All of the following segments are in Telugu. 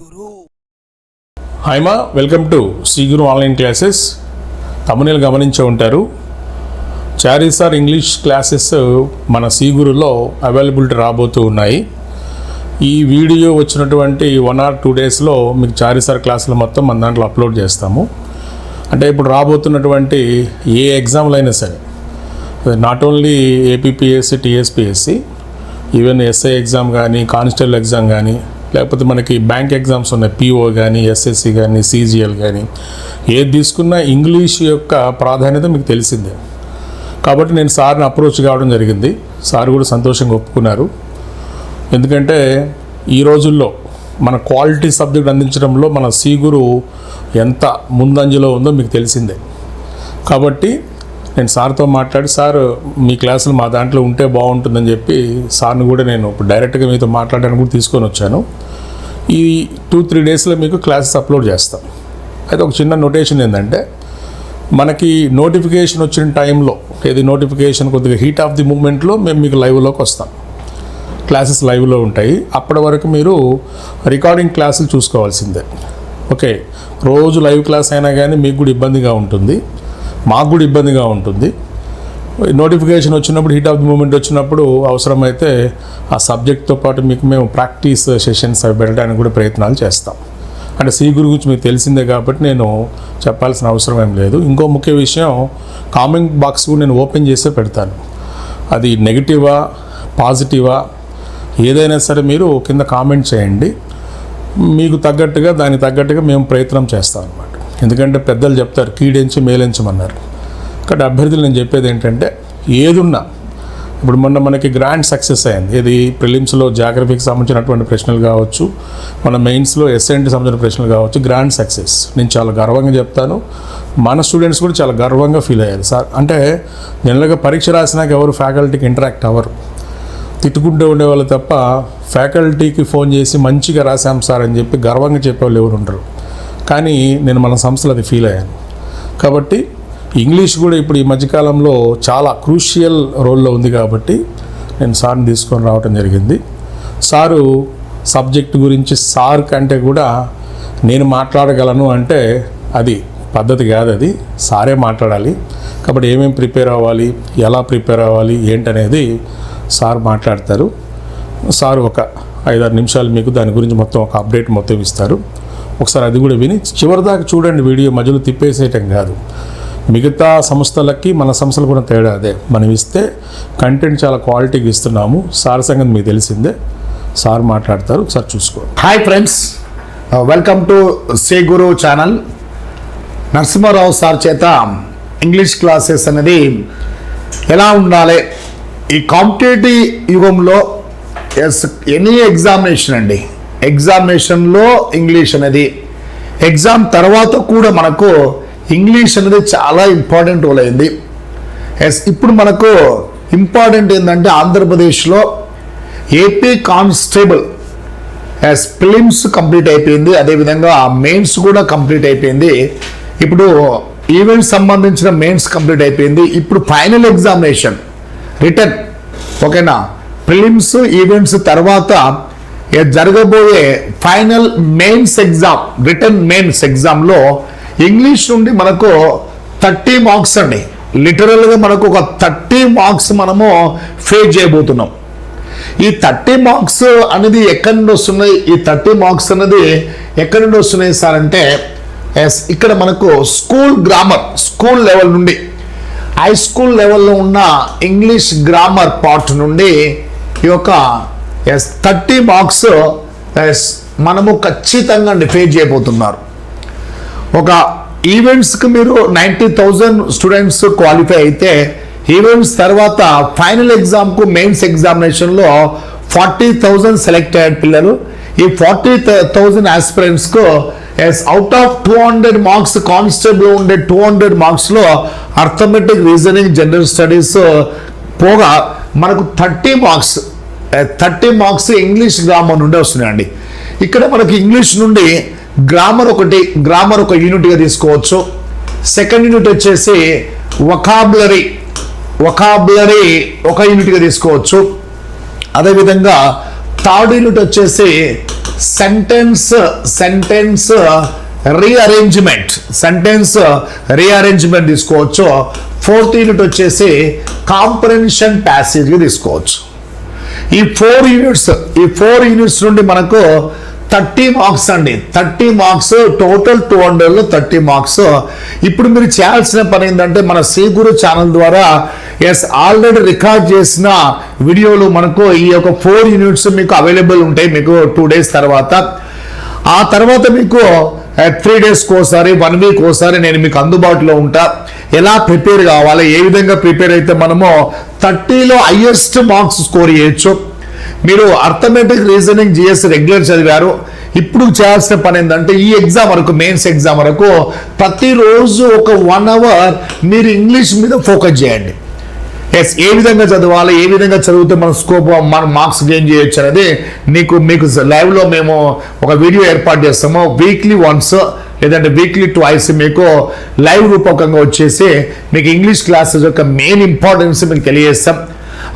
Guru. Haima welcome to Sriguru online classes తమనేలు గమనించే ఉంటారు. చారిసార్ ఇంగ్లీష్ క్లాసెస్ మన సీగురులో అవైలబిలిటీ రాబోతూ ఉన్నాయి. ఈ వీడియో వచ్చినటువంటి వన్ ఆర్ టూ డేస్లో మీకు చారీసార్ క్లాసులు మొత్తం మన దాంట్లో అప్లోడ్ చేస్తాము. అంటే ఇప్పుడు రాబోతున్నటువంటి ఏ ఎగ్జామ్లు అయినా సరే not only APPSC TSPSC even SI exam కానీ కానిస్టేబుల్ ఎగ్జామ్ కానీ లేకపోతే మనకి బ్యాంక్ ఎగ్జామ్స్ ఉన్నాయి పిఓ కానీ ఎస్ఎస్సి కానీ సీజీఎల్ కానీ ఏది తీసుకున్నా ఇంగ్లీష్ యొక్క ప్రాధాన్యత మీకు తెలిసిందే. కాబట్టి నేను సార్ని అప్రోచ్ కావడం జరిగింది. సార్ కూడా సంతోషంగా ఒప్పుకున్నారు. ఎందుకంటే ఈ రోజుల్లో మన క్వాలిటీ సబ్జెక్ట్ అందించడంలో మన సీగురు ఎంత ముందంజలో ఉందో మీకు తెలిసిందే. కాబట్టి నేను సార్తో మాట్లాడి సార్ మీ క్లాసులు మా దాంట్లో ఉంటే బాగుంటుందని చెప్పి సార్ని కూడా నేను ఇప్పుడు డైరెక్ట్గా మీతో మాట్లాడడానికి కూడా తీసుకొని వచ్చాను. ఈ టూ త్రీ డేస్లో మీకు క్లాసెస్ అప్లోడ్ చేస్తాం. అయితే ఒక చిన్న నోటేషన్ ఏంటంటే మనకి నోటిఫికేషన్ వచ్చిన టైంలో ఏది నోటిఫికేషన్ కొద్దిగా హీట్ ఆఫ్ ది మూమెంట్లో మేము మీకు లైవ్లోకి వస్తాం. క్లాసెస్ లైవ్లో ఉంటాయి. అప్పటి వరకు మీరు రికార్డింగ్ క్లాసులు చూసుకోవాల్సిందే. ఓకే రోజు లైవ్ క్లాస్ అయినా కానీ మీకు కూడా ఇబ్బందిగా ఉంటుంది. మాకు కూడా ఇబ్బందిగా ఉంటుంది. నోటిఫికేషన్ వచ్చినప్పుడు హీట్ ఆఫ్ ది మూమెంట్ వచ్చినప్పుడు అవసరమైతే ఆ సబ్జెక్ట్తో పాటు మీకు మేము ప్రాక్టీస్ సెషన్స్ అవి పెట్టడానికి కూడా ప్రయత్నాలు చేస్తాం. అంటే సి గురించి మీకు తెలిసిందే కాబట్టి నేను చెప్పాల్సిన అవసరం ఏం లేదు. ఇంకో ముఖ్య విషయం కామెంట్ బాక్స్ కూడా నేను ఓపెన్ చేసే పెడతాను. అది నెగిటివా పాజిటివా ఏదైనా సరే మీరు కింద కామెంట్ చేయండి. మీకు తగ్గట్టుగా దానికి తగ్గట్టుగా మేము ప్రయత్నం చేస్తాం అనమాట ఎందుకంటే పెద్దలు చెప్తారు కీడెంచి మేలించమన్నారు ఇక్కడ అభ్యర్థులు నేను చెప్పేది ఏంటంటే ఏదున్నా ఇప్పుడు మొన్న మనకి గ్రాండ్ సక్సెస్ అయింది. ఇది ప్రిలిమ్స్లో జాగ్రఫీకి సంబంధించినటువంటి ప్రశ్నలు కావచ్చు మన మెయిన్స్లో ఎస్ఎన్టీ సంబంధించిన ప్రశ్నలు కావచ్చు గ్రాండ్ సక్సెస్ నేను చాలా గర్వంగా చెప్తాను. మన స్టూడెంట్స్ కూడా చాలా గర్వంగా ఫీల్ అయ్యారు. సార్ అంటే జనరల్గా పరీక్ష రాసినాక ఎవరు ఫ్యాకల్టీకి ఇంటరాక్ట్ అవ్వరు. తిట్టుకుంటూ ఉండేవాళ్ళు తప్ప ఫ్యాకల్టీకి ఫోన్ చేసి మంచిగా రాశాం సార్ అని చెప్పి గర్వంగా చెప్పేవాళ్ళు ఎవరు ఉండరు. కానీ నేను మన సంస్థలు అది ఫీల్ అయ్యాను. కాబట్టి ఇంగ్లీష్ కూడా ఇప్పుడు ఈ మధ్యకాలంలో చాలా క్రూషియల్ రోల్లో ఉంది కాబట్టి నేను సార్ని తీసుకొని రావటం జరిగింది. సారు సబ్జెక్ట్ గురించి సార్ కంటే కూడా నేను మాట్లాడగలను అంటే అది పద్ధతి కాదు అది. సారే మాట్లాడాలి. కాబట్టి ఏమేమి ప్రిపేర్ అవ్వాలి ఎలా ప్రిపేర్ అవ్వాలి ఏంటనేది సార్ మాట్లాడతారు. సార్ ఒక ఐదారు నిమిషాలు మీకు దాని గురించి మొత్తం ఒక అప్డేట్ మొత్తం ఇస్తారు. ఒకసారి అది కూడా విని చివరిదాకా చూడండి వీడియో మధ్యలో తిప్పేసేయటం కాదు. మిగతా సంస్థలకి మన సంస్థలు కూడా తేడా అదే. మనం ఇస్తే కంటెంట్ చాలా క్వాలిటీకి ఇస్తున్నాము. సార్ సంగతి మీకు తెలిసిందే. సార్ మాట్లాడతారు. ఒకసారి చూసుకో హాయ్ ఫ్రెండ్స్. వెల్కమ్ టు సే గురు ఛానల్ నరసింహారావు సార్ చేత ఇంగ్లీష్ క్లాసెస్ అనేది ఎలా ఉండాలి? ఈ కాంపిటేటివ్ యుగంలో ఎస్ ఎనీ ఎగ్జామినేషన్ అండి. ఎగ్జామినేషన్లో ఇంగ్లీష్ అనేది. ఎగ్జామ్ తర్వాత కూడా మనకు ఇంగ్లీష్ అనేది చాలా ఇంపార్టెంట్ రోల్ అయింది. ఎస్ ఇప్పుడు మనకు ఇంపార్టెంట్ ఏంటంటే ఆంధ్రప్రదేశ్లో AP constable yes films complete అయిపోయింది. అదేవిధంగా మెయిన్స్ కూడా కంప్లీట్ అయిపోయింది. ఇప్పుడు ఈవెంట్స్ సంబంధించిన మెయిన్స్ కంప్లీట్ అయిపోయింది. ఇప్పుడు ఫైనల్ ఎగ్జామినేషన్ రిటర్న్ ఓకేనా? ఫిలిమ్స్ ఈవెంట్స్ తర్వాత జరగబోయే final mains exam written mains ఎగ్జామ్లో ఇంగ్లీష్ నుండి మనకు థర్టీ మార్క్స్ అండి. లిటరల్గా మనకు ఒక థర్టీ మార్క్స్ మనము ఫేస్ చేయబోతున్నాం. ఈ థర్టీ మార్క్స్ అనేది ఎక్కడి నుండి వస్తున్నాయి? ఈ థర్టీ మార్క్స్ అనేది ఎక్కడి నుండి వస్తున్నాయి సార్ అంటే ఎస్ ఇక్కడ మనకు స్కూల్ గ్రామర్ స్కూల్ లెవెల్ నుండి హై స్కూల్ లెవెల్లో ఉన్న ఇంగ్లీష్ గ్రామర్ పార్ట్ నుండి ఈ యొక్క ఎస్ థర్టీ మార్క్స్ ఎస్ మనము ఖచ్చితంగా డిఫేట్ చేయబోతున్నారు. ఒక ఈవెంట్స్కి మీరు నైంటీ థౌజండ్ స్టూడెంట్స్ క్వాలిఫై అయితే ఈవెంట్స్ తర్వాత ఫైనల్ ఎగ్జామ్కు మెయిన్స్ ఎగ్జామినేషన్లో ఫార్టీ థౌజండ్ సెలెక్ట్ అయ్యారు పిల్లలు. ఈ forty thousand ఆస్పిరెంట్స్కు yes out of two hundred marks constable ఉండే టూ హండ్రెడ్ మార్క్స్లో అర్థమెటిక్ రీజనింగ్ జనరల్ స్టడీస్ పోగా మనకు thirty marks thirty marks English grammar నుండి వస్తున్నాయండి. ఇక్కడ మనకి ఇంగ్లీష్ నుండి గ్రామర్ ఒకటి గ్రామర్ ఒక యూనిట్గా తీసుకోవచ్చు. సెకండ్ యూనిట్ వచ్చేసి వకాబులరీ వకాబులరీ ఒక యూనిట్గా తీసుకోవచ్చు. అదేవిధంగా థర్డ్ యూనిట్ వచ్చేసి sentence sentence rearrangement sentence rearrangement తీసుకోవచ్చు. ఫోర్త్ యూనిట్ వచ్చేసి కాంప్రహెన్షన్ ప్యాసేజ్గా తీసుకోవచ్చు. ఈ ఫోర్ యూనిట్స్ ఈ ఫోర్ యూనిట్స్ నుండి మనకు థర్టీ మార్క్స్ అండి. థర్టీ మార్క్స్ టోటల్ టూ హండ్రెడ్లో థర్టీ మార్క్స్ ఇప్పుడు మీరు చేయాల్సిన పని ఏంటంటే మన శ్రీగురు ఛానల్ ద్వారా ఎస్ ఆల్రెడీ రికార్డ్ చేసిన వీడియోలు మనకు ఈ యొక్క ఫోర్ యూనిట్స్ మీకు అవైలబుల్ ఉంటాయి మీకు టూ డేస్ తర్వాత. ఆ తర్వాత మీకు త్రీ డేస్కి ఒకసారి వన్ వీక్ ఒకసారి నేను మీకు అందుబాటులో ఉంటాను ఎలా ప్రిపేర్ కావాలి ఏ విధంగా ప్రిపేర్ అయితే మనము థర్టీలో హయ్యెస్ట్ మార్క్స్ స్కోర్ చేయొచ్చు. మీరు అర్థమెటిక్ రీజనింగ్ జిఎస్ రెగ్యులర్ చదివారు. ఇప్పుడు చేయాల్సిన పని ఏంటంటే ఈ ఎగ్జామ్ వరకు మెయిన్స్ ఎగ్జామ్ వరకు ప్రతిరోజు ఒక వన్ అవర్ మీరు ఇంగ్లీష్ మీద ఫోకస్ చేయండి. ఎస్ ఏ విధంగా చదవాలి ఏ విధంగా చదివితే మన స్కోప్ మన మార్క్స్ గెయిన్ చేయొచ్చు అనేది నీకు మీకు లైవ్లో మేము ఒక వీడియో ఏర్పాటు చేస్తాము. వీక్లీ వన్స్ లేదంటే వీక్లీ ట్వైస్ మీకు లైవ్ రూపకంగా వచ్చేసి మీకు ఇంగ్లీష్ క్లాసెస్ యొక్క మెయిన్ ఇంపార్టెన్స్ మీకు తెలియజేస్తాం.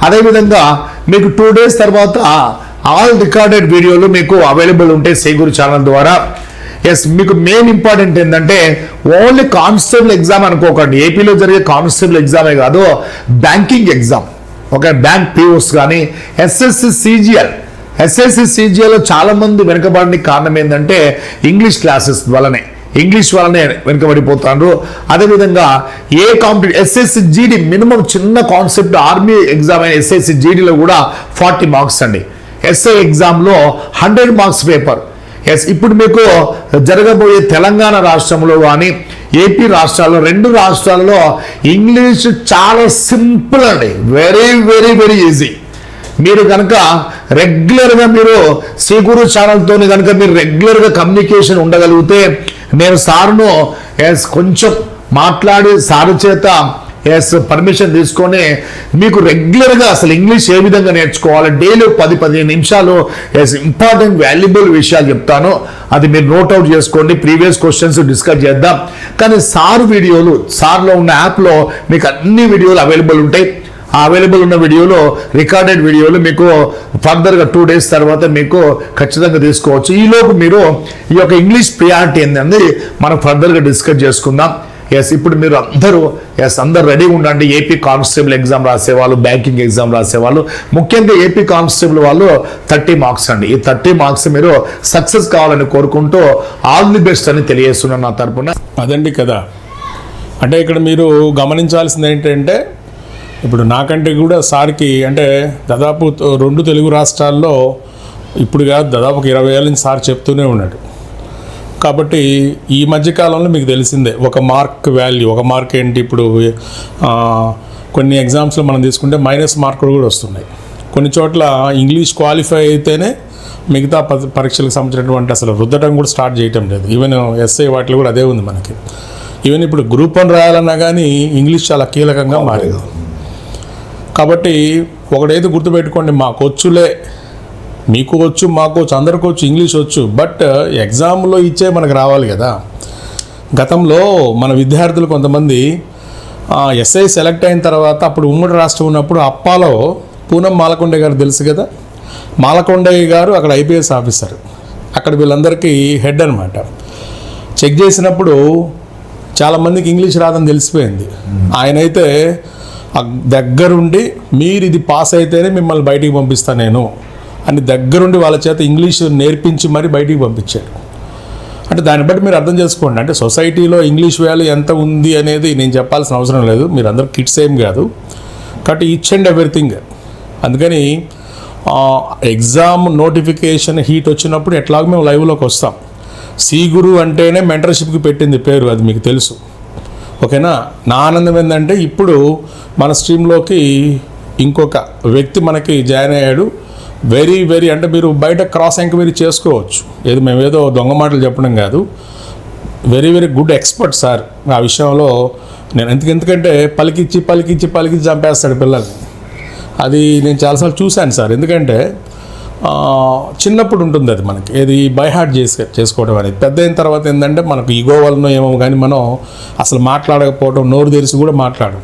అదేవిధంగా మీకు టూ డేస్ తర్వాత ఆల్ రికార్డెడ్ వీడియోలు మీకు అవైలబుల్ ఉంటాయి సేగురు ఛానల్ ద్వారా. ఎస్ మీకు మెయిన్ ఇంపార్టెంట్ ఏంటంటే ఓన్లీ కానిస్టేబుల్ ఎగ్జామ్ అనుకోకండి. ఏపీలో జరిగే కానిస్టేబుల్ ఎగ్జామే కాదు banking exam okay bank POs కానీ ఎస్ఎస్సి సిజిఎల్ ఎస్ఎస్సి సిజిఏలో చాలామంది వెనుకబడడానికి కారణం ఏంటంటే ఇంగ్లీష్ క్లాసెస్ వలనే ఇంగ్లీష్ వలనే వెనుకబడిపోతారు. అదేవిధంగా ఏ కాంపిటీ ఎస్ఎస్సి జీడి మినిమం చిన్న కాన్సెప్ట్ ఆర్మీ ఎగ్జామ్ అయిన ఎస్ఎస్సి జీడీలో కూడా ఫార్టీ మార్క్స్ అండి. ఎస్ఐ ఎగ్జామ్లో హండ్రెడ్ మార్క్స్ పేపర్ ఎస్ ఇప్పుడు మీకు జరగబోయే తెలంగాణ రాష్ట్రంలో కానీ ఏపీ రాష్ట్రాల్లో రెండు రాష్ట్రాల్లో ఇంగ్లీష్ చాలా సింపుల్ అండి. వెరీ వెరీ వెరీ ఈజీ మీరు కనుక రెగ్యులర్గా మీరు శ్రీగురు ఛానల్తో కనుక మీరు రెగ్యులర్గా కమ్యూనికేషన్ ఉండగలిగితే నేను సార్ను ఎస్ కొంచెం మాట్లాడి సారు చేత ఎస్ పర్మిషన్ తీసుకొని మీకు రెగ్యులర్గా అసలు ఇంగ్లీష్ ఏ విధంగా నేర్చుకోవాలి? డైలీ పది పదిహేను నిమిషాలు ఎస్ ఇంపార్టెంట్ వాల్యుబుల్ విషయాలు చెప్తాను. అది మీరు నోట్ అవుట్ చేసుకోండి. ప్రీవియస్ క్వశ్చన్స్ డిస్కస్ చేద్దాం. కానీ సార్ వీడియోలు సార్లో ఉన్న యాప్లో మీకు అన్ని వీడియోలు అవైలబుల్ ఉంటాయి. అవైలబుల్ ఉన్న వీడియోలో రికార్డెడ్ వీడియోలు మీకు ఫర్దర్గా టూ డేస్ తర్వాత మీకు ఖచ్చితంగా తీసుకోవచ్చు. ఈలోపు మీరు ఈ యొక్క ఇంగ్లీష్ ప్రియారిటీ ఏంటంది మనం ఫర్దర్గా డిస్కస్ చేసుకుందాం. ఎస్ ఇప్పుడు మీరు అందరూ ఎస్ అందరు రెడీగా ఉండండి. ఏపీ కానిస్టేబుల్ ఎగ్జామ్ రాసేవాళ్ళు బ్యాంకింగ్ ఎగ్జామ్ రాసేవాళ్ళు. ముఖ్యంగా ఏపీ కానిస్టేబుల్ వాళ్ళు థర్టీ మార్క్స్ అండి. ఈ థర్టీ మార్క్స్ మీరు సక్సెస్ కావాలని కోరుకుంటూ ఆల్ ది బెస్ట్ అని తెలియజేస్తున్నాను నా తరపున. అదండి కదా. అంటే ఇక్కడ మీరు గమనించాల్సింది ఏంటంటే ఇప్పుడు నాకంటే కూడా సార్కి అంటే దాదాపు రెండు తెలుగు రాష్ట్రాల్లో ఇప్పుడు కాదు దాదాపు ఒక ఇరవై ఏళ్ళ నుంచి సార్ చెప్తూనే ఉన్నాడు. కాబట్టి ఈ మధ్యకాలంలో మీకు తెలిసిందే ఒక మార్క్ వాల్యూ ఒక మార్క్ ఏంటి ఇప్పుడు కొన్ని ఎగ్జామ్స్లో మనం తీసుకుంటే మైనస్ మార్కులు కూడా వస్తున్నాయి. కొన్ని చోట్ల ఇంగ్లీష్ క్వాలిఫై అయితేనే మిగతా పరీక్షలకు సంబంధించినటువంటి అసలు రుద్దటం కూడా స్టార్ట్ చేయటం లేదు. ఈవెన్ ఎస్ఐ వాటిలో కూడా అదే ఉంది మనకి. ఈవెన్ ఇప్పుడు గ్రూప్ వన్ రాయాలన్నా కానీ ఇంగ్లీష్ చాలా కీలకంగా మారేది. కాబట్టి ఒకటైతే గుర్తుపెట్టుకోండి మాకు వచ్చులే మీకు వచ్చు మాకు వచ్చు అందరికి వచ్చు ఇంగ్లీష్ వచ్చు బట్ ఎగ్జామ్లో ఇచ్చే మనకు రావాలి కదా. గతంలో మన విద్యార్థులు కొంతమంది ఎస్ఐ సెలెక్ట్ అయిన తర్వాత అప్పుడు ఉమ్మడి రాష్ట్రం ఉన్నప్పుడు అప్పాలో పూనం మాలకొండ గారు తెలుసు కదా? మాలకొండయ్య గారు అక్కడ ఐపీఎస్ ఆఫీసర్. అక్కడ వీళ్ళందరికీ హెడ్ అనమాట చెక్ చేసినప్పుడు చాలామందికి ఇంగ్లీష్ రాదని తెలిసిపోయింది. ఆయనైతే దగ్గరుండి మీరు ఇది పాస్ అయితేనే మిమ్మల్ని బయటికి పంపిస్తాను నేను అని దగ్గరుండి వాళ్ళ చేత ఇంగ్లీష్ నేర్పించి మరి బయటికి పంపించాడు. అంటే దాన్ని బట్టి మీరు అర్థం చేసుకోండి. అంటే సొసైటీలో ఇంగ్లీష్ వాల్యూ ఎంత ఉంది అనేది నేను చెప్పాల్సిన అవసరం లేదు. మీరు అందరూ కిడ్స్ ఏం కాదు. కాబట్టి ఈచ్ అండ్ ఎవ్రీథింగ్. అందుకని ఎగ్జామ్ నోటిఫికేషన్ హీట్ వచ్చినప్పుడు ఎట్లాగో మేము లైవ్లోకి వస్తాం. సీ గురు అంటేనే మెంటర్షిప్కి పెట్టింది పేరు అది మీకు తెలుసు. ఓకేనా? నా ఆనందం ఏంటంటే ఇప్పుడు మన స్ట్రీమ్లోకి ఇంకొక వ్యక్తి మనకి జాయిన్ అయ్యాడు. వెరీ వెరీ అంటే మీరు బయట క్రాస్ ఎంక్వైరీ చేసుకోవచ్చు. ఏది మేము ఏదో దొంగ మాటలు చెప్పడం కాదు. Very very good expert sir. ఆ విషయంలో నేను ఎందుకు ఎందుకంటే పలికిచ్చి పలికిచ్చి పలికిచ్చి చంపేస్తాడు పిల్లల్ని. అది నేను చాలాసార్లు చూశాను సార్. ఎందుకంటే చిన్నప్పుడు ఉంటుంది అది మనకి. ఏది బైహార్ట్ చేసే చేసి చేసుకోవడం అనేది. పెద్ద అయిన తర్వాత ఏంటంటే మనకు ఈగో వలన ఏమో కానీ మనం అసలు మాట్లాడకపోవడం నోరు తెరిచి కూడా మాట్లాడడం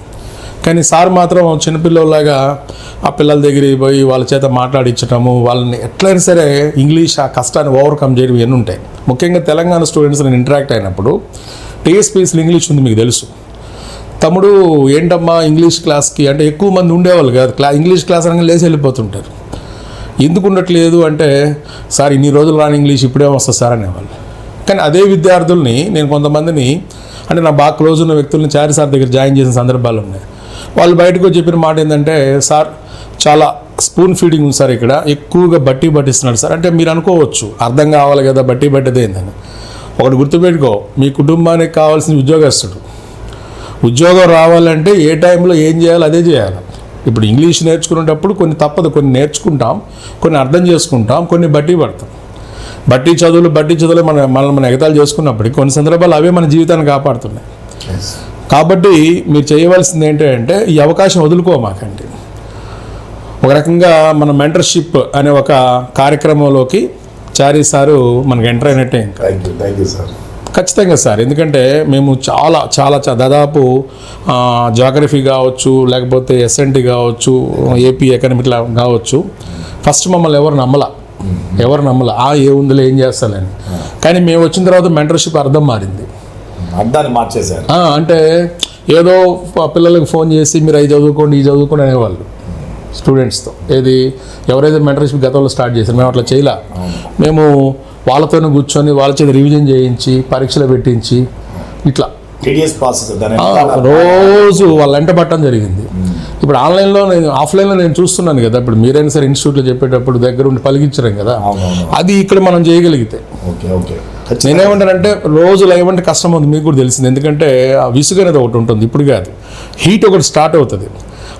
కానీ సార్ మాత్రం చిన్నపిల్లలాగా ఆ పిల్లల దగ్గరికి పోయి వాళ్ళ చేత మాట్లాడించటము వాళ్ళని ఎట్లయినా సరే ఇంగ్లీష్ ఆ కష్టాన్ని ఓవర్కమ్ చేయడం ఇవన్నీ ఉంటాయి. ముఖ్యంగా తెలంగాణ స్టూడెంట్స్ నేను ఇంటరాక్ట్ అయినప్పుడు టీఎస్పీఎస్లో ఇంగ్లీష్ ఉంది మీకు తెలుసు. తమ్ముడు ఏంటమ్మా ఇంగ్లీష్ క్లాస్కి అంటే ఎక్కువ మంది ఉండేవాళ్ళు కాదు. క్లా ఇంగ్లీష్ క్లాస్ అనగా లేచి వెళ్ళిపోతుంటారు. ఎందుకు ఉండట్లేదు అంటే సార్ ఇన్ని రోజులు రాని ఇంగ్లీష్ ఇప్పుడే వస్తుంది సార్ అనేవాళ్ళు. కానీ అదే విద్యార్థుల్ని నేను కొంతమందిని అంటే నా బాగా క్లోజ్ ఉన్న వ్యక్తుల్ని చారి సార్ దగ్గర జాయిన్ చేసిన సందర్భాలు ఉన్నాయి. వాళ్ళు బయటకు చెప్పిన మాట ఏంటంటే సార్ చాలా స్పూన్ ఫీడింగ్ ఉంది సార్ ఇక్కడ ఎక్కువగా బట్టి పట్టిస్తున్నాడు సార్. అంటే మీరు అనుకోవచ్చు అర్థం కావాలి కదా బట్టి పట్టేది ఏందని. ఒకటి గుర్తుపెట్టుకో మీ కుటుంబానికి కావాల్సిన ఉద్యోగస్తుడు. ఉద్యోగం రావాలంటే ఏ టైంలో ఏం చేయాలో అదే చేయాలి. ఇప్పుడు ఇంగ్లీష్ నేర్చుకునేటప్పుడు కొన్ని తప్పదు కొన్ని నేర్చుకుంటాం కొన్ని అర్థం చేసుకుంటాం కొన్ని బట్టి పడతాం. బట్టి చదువులు బట్టి చదువులు మన మనల్ని మనం ఎగతాలు చేసుకున్నప్పటికీ కొన్ని సందర్భాలు అవే మన జీవితాన్ని కాపాడుతున్నాయి. కాబట్టి మీరు చేయవలసింది ఏంటంటే ఈ అవకాశం వదులుకోమాకండి. ఒక రకంగా మన మెంటర్షిప్ అనే ఒక కార్యక్రమంలోకి చారీ సారు మనకు ఎంటర్ అయినట్టే ఇంకా. Thank you thank you sir ఖచ్చితంగా సార్. ఎందుకంటే మేము చాలా చాలా దాదాపు జాగ్రఫీ కావచ్చు లేకపోతే ఎస్ఎన్టీ కావచ్చు ఏపీ ఎకనమిక్ కావచ్చు. ఫస్ట్ మమ్మల్ని ఎవరు నమ్మల. ఎవరు నమ్మల. ఆ ఏ ఉందిలే ఏం చేస్తానని కానీ మేము వచ్చిన తర్వాత మెంటర్షిప్ అర్థం మారింది. అర్థాన్ని మార్చేశారు. ఆ, అంటే ఏదో పిల్లలకు ఫోన్ చేసి మీరు అవి చదువుకోండి ఈ చదువుకోండి అనేవాళ్ళు. స్టూడెంట్స్తో. ఏది ఎవరైతే మెంటర్షిప్ గతంలో స్టార్ట్ చేశారు మేము అట్లా చేయలే. మేము వాళ్ళతోనే కూర్చొని వాళ్ళ చేత రివిజన్ చేయించి పరీక్షలు పెట్టించి ఇట్లా. రోజు వాళ్ళ వెంట పట్టడం జరిగింది. ఇప్పుడు ఆన్లైన్లో నేను ఆఫ్లైన్లో నేను చూస్తున్నాను కదా ఇప్పుడు మీరైనా సరే ఇన్స్టిట్యూట్లో చెప్పేటప్పుడు దగ్గర ఉండి పలికించడం కదా అది ఇక్కడ మనం చేయగలిగితే. నేనేమంటానంటే రోజు లైవ్ అంటే కష్టం ఉంది మీకు కూడా తెలిసింది. ఎందుకంటే ఆ విసుగు అనేది ఒకటి ఉంటుంది ఇప్పుడు కాదు. హీట్ ఒకటి స్టార్ట్ అవుతుంది.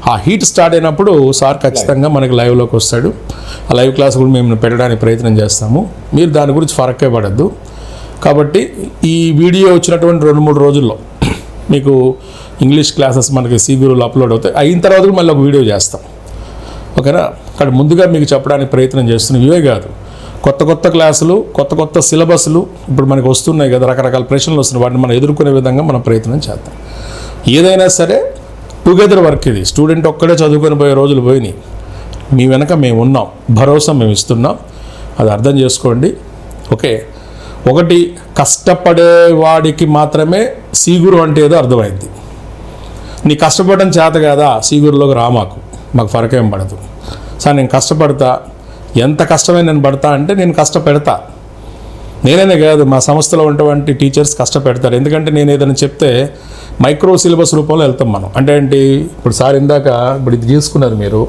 ఆ హీట్ స్టార్ట్ అయినప్పుడు సార్ ఖచ్చితంగా మనకి లైవ్లోకి వస్తాడు. ఆ లైవ్ క్లాస్ కూడా మేము పెట్టడానికి ప్రయత్నం చేస్తాము. మీరు దాని గురించి ఫరక్కే పడద్దు. కాబట్టి ఈ వీడియో వచ్చినటువంటి రెండు మూడు రోజుల్లో మీకు ఇంగ్లీష్ క్లాసెస్ మనకి సి గురువులు అప్లోడ్ అవుతాయి. అయిన తర్వాత కూడా మళ్ళీ ఒక వీడియో చేస్తాం. ఓకేనా? అక్కడ ముందుగా మీకు చెప్పడానికి ప్రయత్నం చేస్తున్నాం ఇవే కాదు. కొత్త కొత్త క్లాసులు కొత్త కొత్త సిలబస్లు ఇప్పుడు మనకు వస్తున్నాయి కదా. రకరకాల ప్రశ్నలు వస్తున్నాయి. వాటిని మనం ఎదుర్కొనే విధంగా మనం ప్రయత్నం చేద్దాం. ఏదైనా సరే టుగెదర్ వర్క్ ఇది. స్టూడెంట్ ఒక్కడే చదువుకొని పోయే రోజులు పోయినాయి. మీ వెనక మేము ఉన్నాం. భరోసా మేము ఇస్తున్నాం. అది అర్థం చేసుకోండి. ఓకే. ఒకటి కష్టపడే వాడికి మాత్రమే సీగురు అంటే ఏదో అర్థమైంది. నీ కష్టపడడం చేత కదా? సీగురులోకి రా మాకు. మాకు ఫరకేం పడదు. సార్ నేను కష్టపడతా. ఎంత కష్టమే నేను పడతా అంటే నేను కష్టపెడతా. నేనే కాదు మా సంస్థలో ఉన్నటువంటి టీచర్స్ కష్టపెడతారు. ఎందుకంటే నేను ఏదైనా చెప్తే మైక్రో సిలబస్ రూపంలో వెళ్తాం మనం. అంటే ఏంటి ఇప్పుడు సార్ ఇందాక ఇప్పుడు ఇది తీసుకున్నారు మీరు.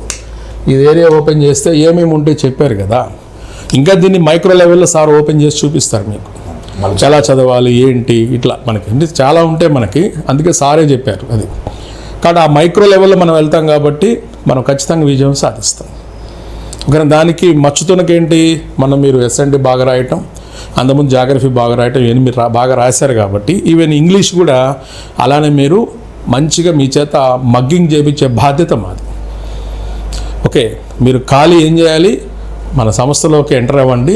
ఇది ఏరియా ఓపెన్ చేస్తే ఏమేమి ఉంటే చెప్పారు కదా. ఇంకా దీన్ని మైక్రో లెవెల్లో సార్ ఓపెన్ చేసి చూపిస్తారు మీకు. ఎలా చదవాలి ఏంటి ఇట్లా మనకి. అంటే చాలా ఉంటాయి మనకి. అందుకే సారే చెప్పారు అది. కానీ ఆ మైక్రో లెవెల్లో మనం వెళ్తాం కాబట్టి మనం ఖచ్చితంగా విజయం సాధిస్తాం. కానీ దానికి మచ్చుతునకేంటి మనం మీరు ఎస్ఎన్టీ బాగా రాయటం అంతకుముందు జాగ్రఫీ బాగా రాయటం ఇవన్నీ మీరు రా- బాగా రాశారు కాబట్టి ఈవెన్ ఇంగ్లీష్ కూడా అలానే మీరు మంచిగా మీ చేత మగ్గింగ్ చేయించే బాధ్యత మాది. ఓకే మీరు ఖాళీ ఏం చేయాలి? మన సంస్థలోకి ఎంటర్ అవ్వండి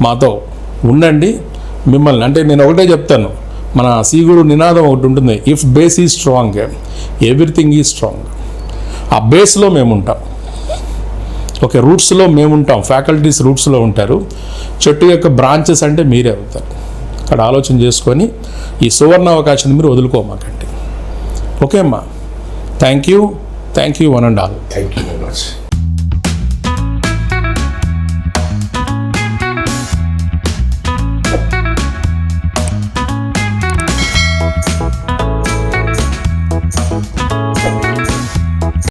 మాతో ఉండండి మిమ్మల్ని అంటే నేను ఒకటే చెప్తాను మన సీగురు నినాదం ఒకటి ఉంటుంది if base is strong everything is strong ఆ బేస్లో మేము ఉంటాం. ఓకే రూట్స్లో మేము ఉంటాం ఫ్యాకల్టీస్ రూట్స్లో ఉంటారు. చెట్టు యొక్క బ్రాంచెస్ అంటే మీరే అవుతారు. అక్కడ ఆలోచన చేసుకొని ఈ సువర్ణ అవకాశాన్ని మీరు వదులుకోమాకండి. ఓకే అమ్మా. Thank you thank you one and all thank you very much